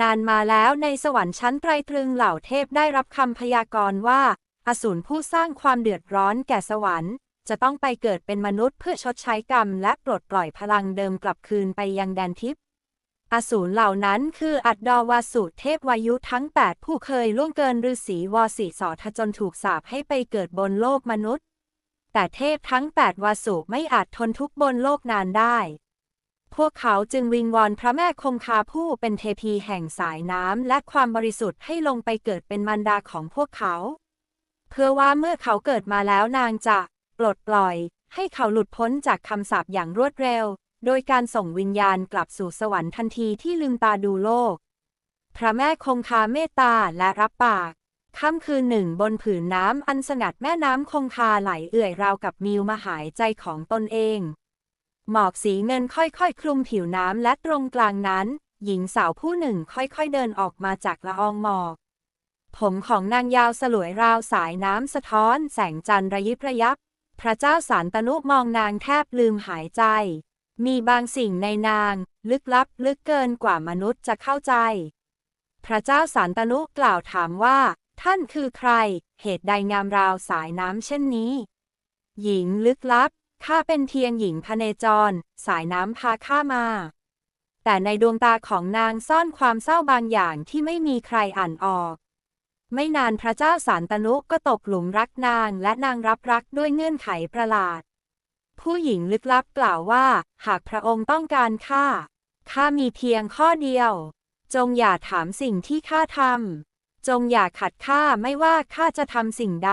นานมาแล้วในสวรรค์ชั้นไตรตรึงเหล่าเทพได้รับคำพยากรณ์ว่า อสูรผู้สร้างความเดือดร้อนแก่สวรรค์ จะต้องไปเกิดเป็นมนุษย์เพื่อชดใช้กรรม และปลดปล่อยพลังเดิมกลับคืนไปยังแดนทิพย์อสูรเหล่านั้นคืออัดดอวาสุเทพวายุทั้ง 8 ผู้เคยล่วงเกินฤาษีวสีสอทจนถูกสาปให้ไปเกิดบนโลกมนุษย์ แต่เทพทั้ง 8 วาสุไม่อาจทนทุกข์บนโลกนานได้ พวกเขาจึงวิงวอนพระแม่คงคาผู้เป็นเทพีแห่งสายน้ำและความบริสุทธิ์ให้ลงไปเกิดเป็นมารดาของพวกเขา เพื่อว่าเมื่อเขาเกิดมาแล้วนางจะปลดปล่อย ให้เขาหลุดพ้นจากคำสาปอย่างรวดเร็ว โดยการส่งวิญญาณกลับสู่สวรรค์ทันทีที่ลืมตาดูโลก พระแม่คงคาเมตตาและรับปากค่ำคืนหนึ่งบนผืนน้ำอันสงัดแม่น้ำคงคาไหลเอื่อยราวกับมิวมาหายใจของตนเอง หมอกสีเงินค่อยๆ คลุมผิวน้ำและตรงกลางนั้น หญิงสาวผู้หนึ่งค่อยๆเดินออกมาจากละอองหมอก ผมของนางยาวสลวยราวสายน้ำสะท้อน แสงจันทร์ระยิบระยับ พระเจ้าสารตนุมองนางแทบลืมหายใจ มีบางสิ่งในนาง ลึกลับลึกเกินกว่ามนุษย์จะเข้าใจ พระเจ้าสารตนุกล่าวถามว่า ท่านคือใคร เหตุใดงามราวสายน้ำเช่นนี้ หญิงลึกลับ ข้าเป็นเพียงหญิงพเนจร สายน้ำพาข้ามา แต่ในดวงตาของนางซ่อนความเศร้าบางอย่างที่ไม่มีใครอ่านออก ไม่นานพระเจ้าสารตนุก็ตกหลุมรักนางและนางรับรักด้วยเงื่อนไขประหลาด ผู้หญิงลึกลับกล่าวว่า หากพระองค์ต้องการข้าข้ามีเพียงข้อเดียว จงอย่าถามสิ่งที่ข้าทำจงอย่าขัดข้าไม่ว่าข้าจะทำสิ่งใด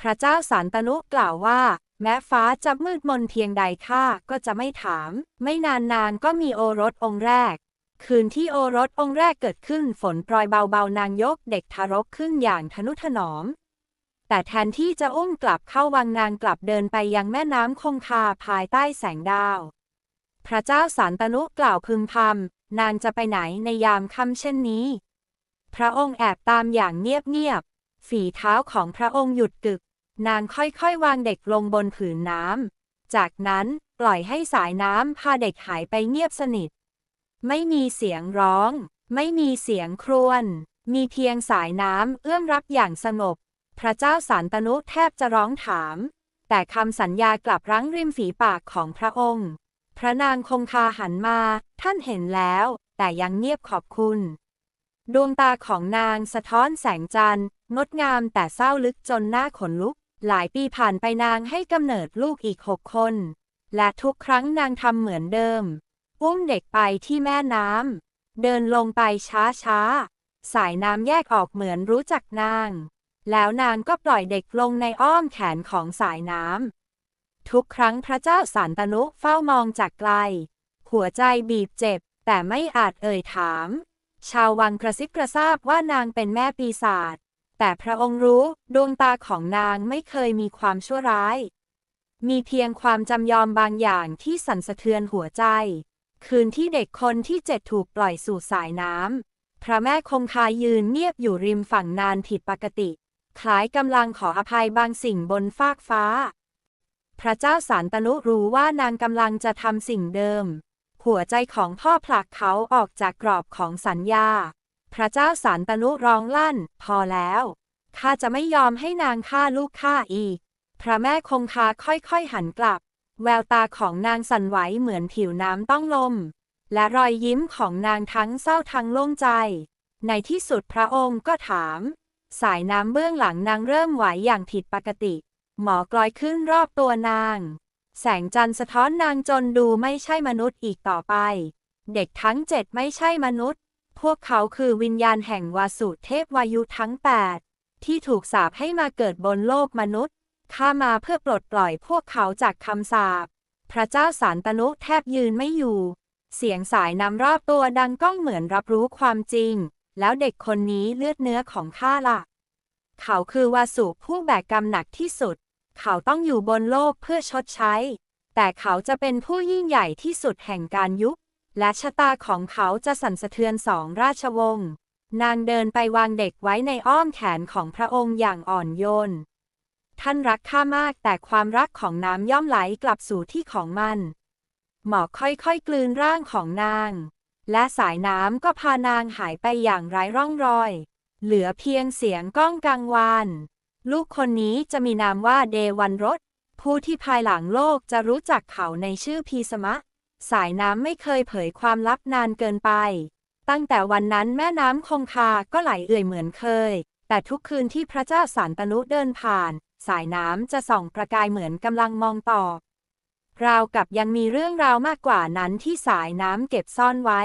พระเจ้าสารตนุกล่าวว่า แม้ฟ้าจะมืดมนเพียงใดข้าก็จะไม่ถาม ไม่นานนางก็มีโอรสองค์แรก คืนที่โอรสองค์แรกเกิดขึ้นฝนโปรยเบาๆนางยกเด็กทารกขึ้นอย่างทนุถนอม แต่แทนที่จะอุ้มกลับเข้าวังนางกลับเดินไปยังแม่น้ำคงคาภายใต้แสงดาว พระเจ้าสารตนุกล่าวพึมพำนางจะไปไหนในยามค่ำเช่นนี้ พระองค์แอบตามอย่างเงียบๆฝีเท้าของพระองค์หยุดกึก นางค่อยๆ วางเด็กลงบนผืนน้ำ จากนั้นปล่อยให้สายน้ำพาเด็กหายไปเงียบสนิท ไม่มีเสียงร้อง ไม่มีเสียงครวญ มีเพียงสายน้ำเอื้อมรับอย่างสงบ พระเจ้าสารตนุแทบจะร้องถาม แต่คำสัญญากลับรั้งริมฝีปากของพระองค์ พระนางคงคาหันมา ท่านเห็นแล้ว แต่ยังเงียบขอบคุณ ดวงตาของนางสะท้อนแสงจันทร์งดงามแต่เศร้าลึกจนหน้าขนลุก หลายปีผ่านไปนางให้กำเนิดลูกอีกหกคน และทุกครั้งนางทำเหมือนเดิม อุ้มเด็กไปที่แม่น้ำ เดินลงไปช้าๆสายน้ำแยกออกเหมือนรู้จักนาง แล้วนางก็ปล่อยเด็กลงในอ้อมแขนของสายน้ำ ทุกครั้งพระเจ้าสารตนุเฝ้ามองจากไกล หัวใจบีบเจ็บ แต่ไม่อาจเอ่ยถาม ชาววังกระซิบกระซาบว่านางเป็นแม่ปีศาจ แต่พระองค์รู้ดวงตาของนางไม่เคยมีความชั่วร้าย มีเพียงความจำยอมบางอย่างที่สั่นสะเทือนหัวใจ คืนที่เด็กคนที่เจ็ดถูกปล่อยสู่สายน้ำพระแม่คงคายืนเงียบอยู่ริมฝั่งนานผิดปกติ คล้ายกำลังขออภัยบางสิ่งบนฟากฟ้า พระเจ้าสารตนุรู้ว่านางกำลังจะทำสิ่งเดิม หัวใจของพ่อผลักเขาออกจากกรอบของสัญญา พระเจ้าสารตนุร้องลั่น พอแล้ว ข้าจะไม่ยอมให้นางฆ่าลูกข้าอีก พระแม่คงคาค่อยๆหันกลับ แววตาของนางสั่นไหวเหมือนผิวน้ำต้องลม และรอยยิ้มของนางทั้งเศร้าทั้งโล่งใจ ในที่สุดพระองค์ก็ถาม สายน้ำเบื้องหลังนางเริ่มไหวอย่างผิดปกติ หมอกลอยขึ้นรอบตัวนาง แสงจันทร์สะท้อนนางจนดูไม่ใช่มนุษย์อีกต่อไป เด็กทั้งเจ็ดไม่ใช่มนุษย์ พวกเขาคือวิญญาณแห่งวาสุเทพวายุทั้งแปดที่ถูกสาปให้มาเกิดบนโลกมนุษย์ ข้ามาเพื่อปลดปล่อยพวกเขาจากคำสาป พระเจ้าสารตนุแทบยืนไม่อยู่ เสียงสายนำรอบตัวดังก้องเหมือนรับรู้ความจริง แล้วเด็กคนนี้เลือดเนื้อของข้าล่ะ เขาคือวาสุผู้แบกกรรมหนักที่สุด เขาต้องอยู่บนโลกเพื่อชดใช้ แต่เขาจะเป็นผู้ยิ่งใหญ่ที่สุดแห่งการยุค และชะตาของเขาจะสั่นสะเทือนสองราชวงศ์ นางเดินไปวางเด็กไว้ในอ้อมแขนของพระองค์อย่างอ่อนโยน ท่านรักข้ามากแต่ความรักของน้ำย่อมไหลกลับสู่ที่ของมัน หมอกค่อยๆกลืนร่างของนาง และสายน้ำก็พานางหายไปอย่างไร้ร่องรอย เหลือเพียงเสียงก้องกังวานลูกคนนี้จะมีนามว่าเดวันรถ ผู้ที่ภายหลังโลกจะรู้จักเขาในชื่อพีสมะ สายน้ำไม่เคยเผยความลับนานเกินไป ตั้งแต่วันนั้นแม่น้ำคงคาก็ไหลเอื่อยเหมือนเคย แต่ทุกคืนที่พระเจ้าสันตนุเดินผ่าน สายน้ำจะส่องประกายเหมือนกำลังมองต่อราวกับยังมีเรื่องราวมากกว่านั้นที่สายน้ำเก็บซ่อนไว้